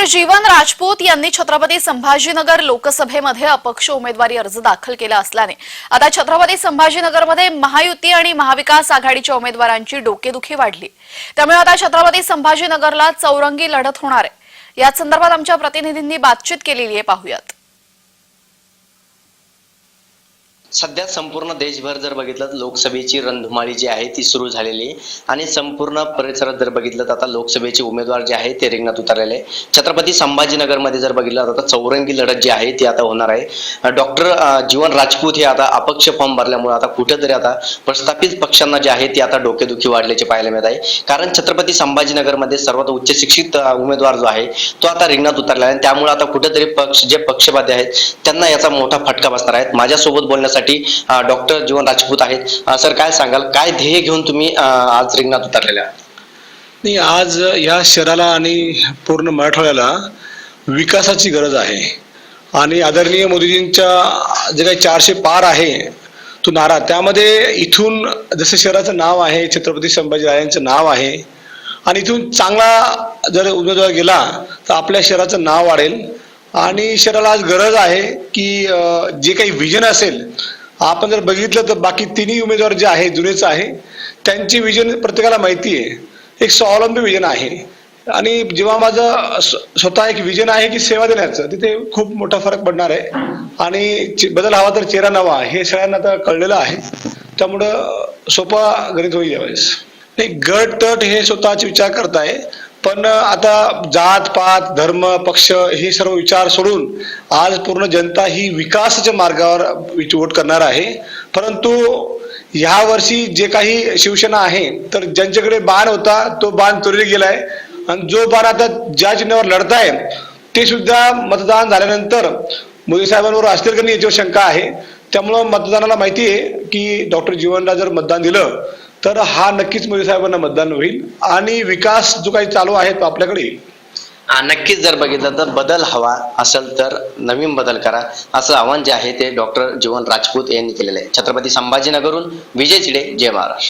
Doctor जीवन राजपूत यांनी छत्रपती संभाजीनगर लोकसभेमध्ये अपक्ष उमेदवारी अर्ज दाखल केला असल्याने आता छत्रपती संभाजीनगरमध्ये महायुती आणि महाविकास आघाडीच्या उमेदवारांची डोकेदुखी वाढली. त्यामुळे आता छत्रपती संभाजीनगरला चौरंगी लढत होणार आहे. याच संदर्भात आमच्या प्रतिनिधींनी बातचीत केलेली आहे. पाहूयात. सध्या संपूर्ण देशभर जर बघितलं तर लोकसभेची रणधुमाळी जी आहे ती सुरू झालेली आहे. आणि संपूर्ण परिसरात जर बघितलं तर आता लोकसभेचे उमेदवार जे आहे ते रिंगणात उतरलेले छत्रपती संभाजीनगरमध्ये जर बघितलं तर आता चौरंगी लढत जी आहे ती आता होणार आहे. डॉक्टर जीवन राजपूत हे आता अपक्ष फॉर्म भरल्यामुळे आता कुठेतरी आता प्रस्थापित पक्षांना जे आहे ते आता डोकेदुखी वाढल्याचे पाहायला मिळत आहे. कारण छत्रपती संभाजीनगरमध्ये सर्वात उच्च शिक्षित उमेदवार जो आहे तो आता रिंगणात उतरला आहे. त्यामुळे आता कुठेतरी पक्ष जे पक्षवादी आहेत त्यांना याचा मोठा फटका बसणार आहे माझ्यासोबत बोलण्यासाठी डॉक्टर जीवन राजपूत आहेत. सर काय सांगाल? काय ध्येय घेऊन तुम्ही आज रिंगणात उतरलेल्या नाही आज या शहराला आणि पूर्ण मराठवाड्याला विकासाची गरज आहे. आणि आदरणीय मोदीजींच्या जे काही चारशे पार आहे तो नारा त्यामध्ये इथून जसं शहराचं नाव आहे छत्रपती संभाजीरायांचं नाव आहे आणि इथून चांगला जर उमेदवार गेला तर आपल्या शहराचं नाव वाढेल. आणि शरीराला आज गरज आहे की जे काही विजन असेल आपण जर बघितलं तर बाकी तिन्ही उमेदवार जे आहे जुनेच आहे त्यांची विजन प्रत्येकाला माहिती आहे. एक स्वावलंबी विजन आहे. आणि जेव्हा माझं स्वतः एक विजन आहे की सेवा देण्याचं तिथे खूप मोठा फरक पडणार आहे. आणि बदल हवा तर चेहरा नवा हे सगळ्यांना आता कळलेलं आहे. त्यामुळं सोपा गणित होईल यावेळेस. नाही गट तट हे स्वतःचे विचार करताय. पण आता जात पात धर्म पक्ष हे सर्व विचार सोडून आज पूर्ण जनता ही विकासाच्या मार्गावर वोट करणार आहे. परंतु ह्या वर्षी जे काही शिवसेना आहे तर ज्यांच्याकडे बाण होता तो बाण चोरीला गेलाय. आणि जो बाण आता ज्या चिन्हावर लढताय ते सुद्धा मतदान झाल्यानंतर मोदी साहेबांवर असतील का नाही याच्यावर शंका आहे. त्यामुळं मतदानाला माहिती आहे की डॉक्टर जीवनला जर मतदान दिलं तर हा नक्कीच मोदी साहेबांना मतदान होईल. आणि विकास जो काही चालू आहे तो आपल्याकडे येईल. नक्कीच जर बघितलं तर बदल हवा असेल तर नवीन बदल करा. असं आव्हान जे आहे ते डॉक्टर जीवन राजपूत यांनी केलेलं आहे. छत्रपती संभाजीनगरहून विजय चिडे जय महाराष्ट्र.